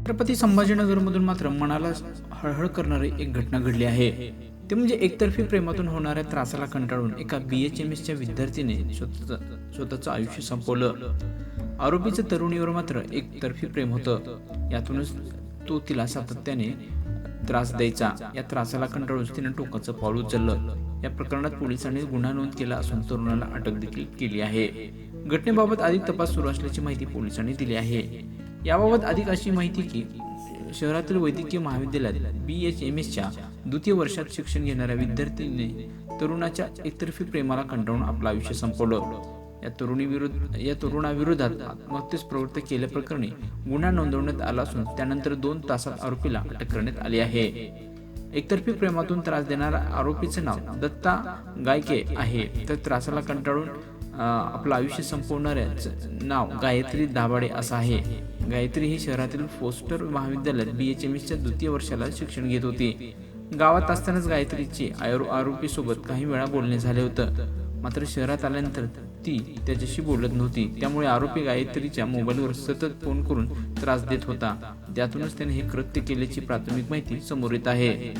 छत्रपती संभाजीनगरमधून मात्र मनाला हळहळ करणारी एक घटना घडली आहे. ते म्हणजे एकतर्फी प्रेमातून होणाऱ्या त्रासाला कंटाळून एका बी एच एम एसच्या विद्यार्थीने स्वतःचं स्वतःचं आयुष्य संपवलं. आरोपीचं तरुणीवर मात्र एकतर्फी प्रेम होतं. यातूनच तो तिला सातत्याने त्रास द्यायचा. या त्रासाला कंटाळून तिने टोकाचं पाऊल उचललं. या प्रकरणात पोलिसांनी गुन्हा नोंद केला असून तरुणाला अटक देखील केली आहे. घटनेबाबत अधिक तपास सुरू असल्याची माहिती पोलिसांनी दिली आहे. याबाबत अधिक अशी माहिती की शहरातील वैद्यकीय महाविद्यालयात बी एच एम एसच्या द्वितीय वर्षात शिक्षण घेणाऱ्या विद्यार्थ्यांनी तरुणाच्या एकतर्फी प्रेमाला कंटाळून आपलं आयुष्य संपवलं. या तरुणी विरुद्ध या तरुणाविरोधात आत्महत्येस प्रवृत्त केल्याप्रकरणी गुन्हा नोंदवण्यात आला असून त्यानंतर दोन तासात आरोपीला अटक करण्यात आली आहे. एकतर्फी प्रेमातून त्रास देणारा आरोपीचं नाव दत्ता गायके आहे. तर त्रासाला कंटाळून आपलं आयुष्य संपवणाऱ्याचं नाव गायत्री दाभाडे असं आहे. गायत्री ही शहरातील फोस्टर महाविद्यालयात बी एच एम एसच्या द्वितीय वर्षाला शिक्षण घेत होती. गावात असतानाच गायत्रीचे आरो आरोपीसोबत काही वेळा बोलणे झाले होतं. मात्र शहरात आल्यानंतर ती त्याच्याशी बोलत नव्हती. त्यामुळे आरोपी गायत्रीच्या मोबाईलवर सतत फोन करून त्रास देत होता. त्यातूनच त्याने हे कृत्य केल्याची प्राथमिक माहिती समोर येत आहे.